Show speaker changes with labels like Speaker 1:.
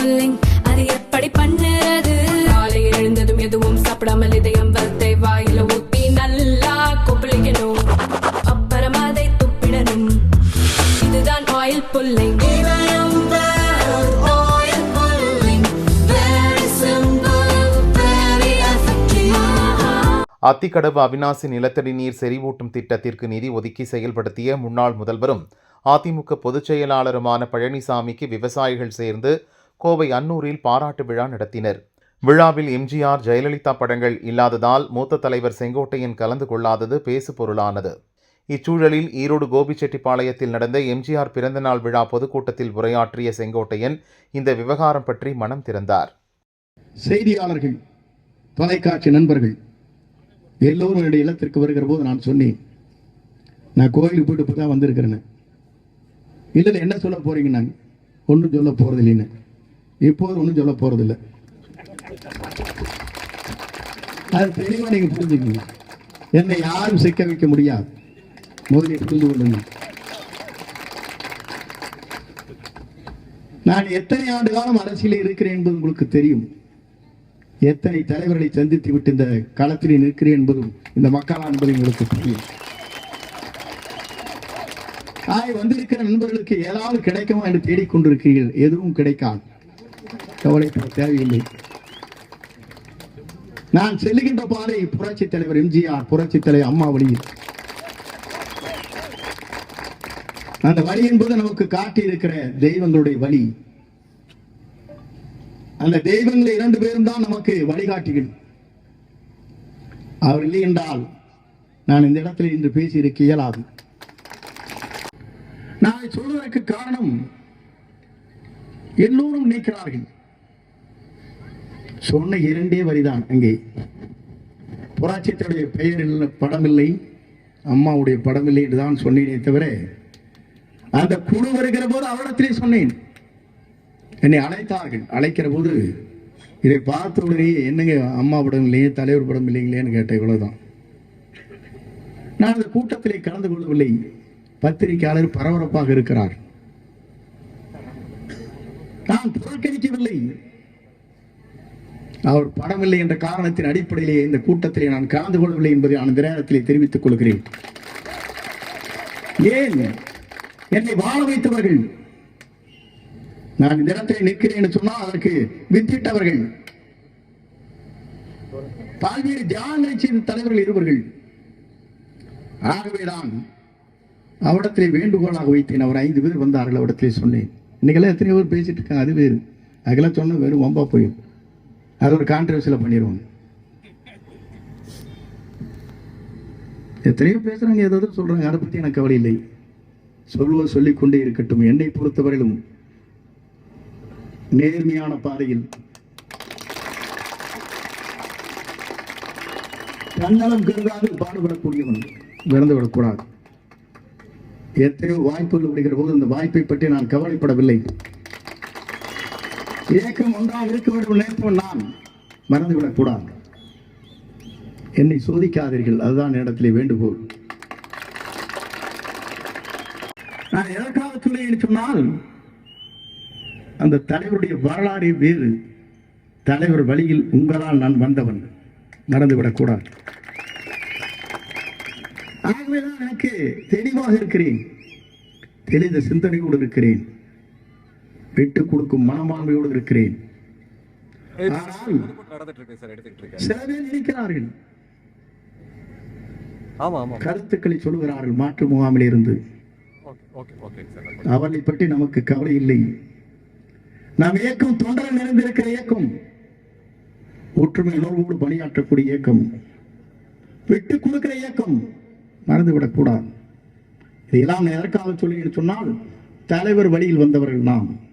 Speaker 1: Pulling அது எப்படி பண்ணுறது? காலை எழுந்ததும் எதுவும் சாப்பிடாமல் இதயம் வளத்தை வாயில ஊத்தி நல்லா கொப்பளிக்கணும். அப்புறம் அதை துப்பிடணும். இதுதான் ஆயில் புல்லிங்
Speaker 2: அத்திக்கடவு அவினாசி நிலத்தடி நீர் செறிவூட்டும் திட்டத்திற்கு நிதி ஒதுக்கி செயல்படுத்திய முன்னாள் முதல்வரும் அதிமுக பொதுச் செயலாளருமான பழனிசாமிக்கு விவசாயிகள் சேர்ந்து கோவை அன்னூரில் பாராட்டு விழா நடத்தினர். விழாவில் எம்ஜிஆர் ஜெயலலிதா படங்கள் இல்லாததால் மூத்த தலைவர் செங்கோட்டையன் கலந்து கொள்ளாதது பேசு பொருளானது. இச்சூழலில் ஈரோடு கோபிச்செட்டிப்பாளையத்தில் நடந்த எம்ஜிஆர் பிறந்தநாள் விழா பொதுக்கூட்டத்தில் உரையாற்றிய செங்கோட்டையன் இந்த விவகாரம் பற்றி மனம் திறந்தார்.
Speaker 3: செய்தியாளர்கள் தொலைக்காட்சி நண்பர்கள் எல்லோரும் என்னுடைய இல்லத்திற்கு வருகிற போது நான் சொன்னேன் நான் கோயிலுக்கு போயிட்டு இப்போ தான் வந்திருக்கிறேன் இல்லை என்ன சொல்ல போறீங்க நாங்கள் ஒன்றும் சொல்ல போறது இல்லைன்னு இப்போது ஒன்றும் சொல்ல போறதில்லை. அது தெளிவாக நீங்கள் புரிஞ்சுக்கணும்? என்னை யாரும் சிக்க வைக்க முடியாது. முதலில் புரிந்து கொள்ளுங்கள். நான் எத்தனை ஆண்டு காலம் அரசியலில் இருக்கிறேன் என்பது உங்களுக்கு தெரியும். எத்தனை தலைவர்களை சந்தித்து விட்டு இந்த களத்தில் நிற்கிறேன் என்பதும் இந்த மக்களா என்பது உங்களுக்கு தெரியும் ஆய் வந்திருக்கிற நண்பர்களுக்கு ஏதாவது கிடைக்குமா என்று தேடிக்கொண்டிருக்கிறீர்கள்? எதுவும் கிடைக்காது. கவலைப்பட தேவையில்லை. நான் செல்லுகின்ற பாதை புரட்சி தலைவர் எம்ஜிஆர் புரட்சி தலைவர் அம்மா வழியில் அந்த வழி என்பது நமக்கு காட்டி இருக்கிற தெய்வங்களுடைய வழி. அந்த தெய்வங்கள் இரண்டு பேரும் தான் நமக்கு வழிகாட்டிகள். அவர் இல்லை என்றால் நான் இந்த இடத்தில் இன்று பேசியிருக்க இயலாது. நான் சொல்வதற்கு காரணம் எல்லோரும் நினைக்கிறார்கள். சொன்ன இரண்டே வரிதான் அங்கே. புராட்சியத்துடைய பெயர் இல்லை படமில்லை அம்மாவுடைய படமில்லை என்று தான் சொன்னேனே தவிர அந்த குழு வருகிற போது அவரிடத்திலே சொன்னேன். என்னை அழைத்தார்கள். அழைக்கிற போது இதை பார்த்த உடனே என்னங்க அம்மா படம் இல்லையே தலைவர் படம் இல்லைங்களேன்னு கேட்ட இவ்வளவுதான். நான் அந்த கூட்டத்திலே கலந்து கொள்ளவில்லை. பத்திரிகையாளர் பரபரப்பாக இருக்கிறார். நான் புறக்கணிக்கவில்லை. அவர் படமில்லை என்ற காரணத்தின் அடிப்படையிலே இந்த கூட்டத்திலே நான் கலந்து கொள்ளவில்லை என்பதை நான் இந்த நேரத்திலே தெரிவித்துக் கொள்கிறேன். ஏன் என்னை வாழ வைத்தவர்கள்? நான் இந்த இடத்தில் நிற்கிறேன் சொன்னால் அதற்கு வித்திட்டவர்கள். பல்வேறு தியானங்களை செய்த தலைவர்கள் இருவர்கள். ஆகவேதான் அவரிடத்திலே வேண்டுகோளாக வைத்தேன். அவர் ஐந்து பேர் வந்தார்கள் அவரிடத்திலே சொன்னேன். இன்னைக்கெல்லாம் எத்தனை பேர் பேசிட்டு இருக்காங்க. அது வேறு. அதுக்கெல்லாம் சொன்ன வெறும் வம்பா போயும் அது ஒரு கான்ட்ரவர்சியில் பண்ணிடுவாங்க எத்தனையோ பேசுறாங்க ஏதாவது சொல்றாங்க. அதை பற்றி எனக்கு கவலை இல்லை. சொல்வது சொல்லிக்கொண்டே இருக்கட்டும். என்னை பொறுத்தவரையிலும் நேர்மையான பாதையில் தன்னலம் கருதாது பாடுபடக்கூடியவன் விறந்து விடக்கூடாது எத்தனையோ வாய்ப்புகள் விடுகிற போது அந்த வாய்ப்பை பற்றி நான் கவலைப்படவில்லை. ஏக்கம் ஒன்றாக இருக்க வேண்டும் நினைப்போம் நான் மறந்துவிடக்கூடாது என்னை சோதிக்காதீர்கள் அதுதான் இடத்திலே வேண்டுகோள். நான் எதற்காக சொன்னேன் சொன்னால் அந்த தலைவருடைய வரலாறு வேறு. தலைவர் வழியில் உங்களால் நான் வந்தவன். மறந்துவிடக்கூடாது ஆகவேதான் எனக்கு தெளிவாக இருக்கிறேன். தெளிந்த சிந்தனையோடு இருக்கிறேன். விட்டு கொடுக்கும் மனமாண்மையோடு இருக்கிறேன். சில பேர் நினைக்கிறார்கள் கருத்துக்களை சொல்லுகிறார்கள் மாற்று முகாமில் இருந்து. அவளை பற்றி நமக்கு கவலை இல்லை. நாம் இயக்கம் தொண்டர்கள் நிறைந்திருக்கிற இயக்கம். ஒற்றுமை உணர்வோடு பணியாற்றக்கூடிய இயக்கம். விட்டு கொடுக்கிற இயக்கம். மறந்துவிடக் கூடாது. இதையெல்லாம் எதற்காக சொல்லி சொன்னால் தலைவர் வழியில் வந்தவர்கள் நாம்.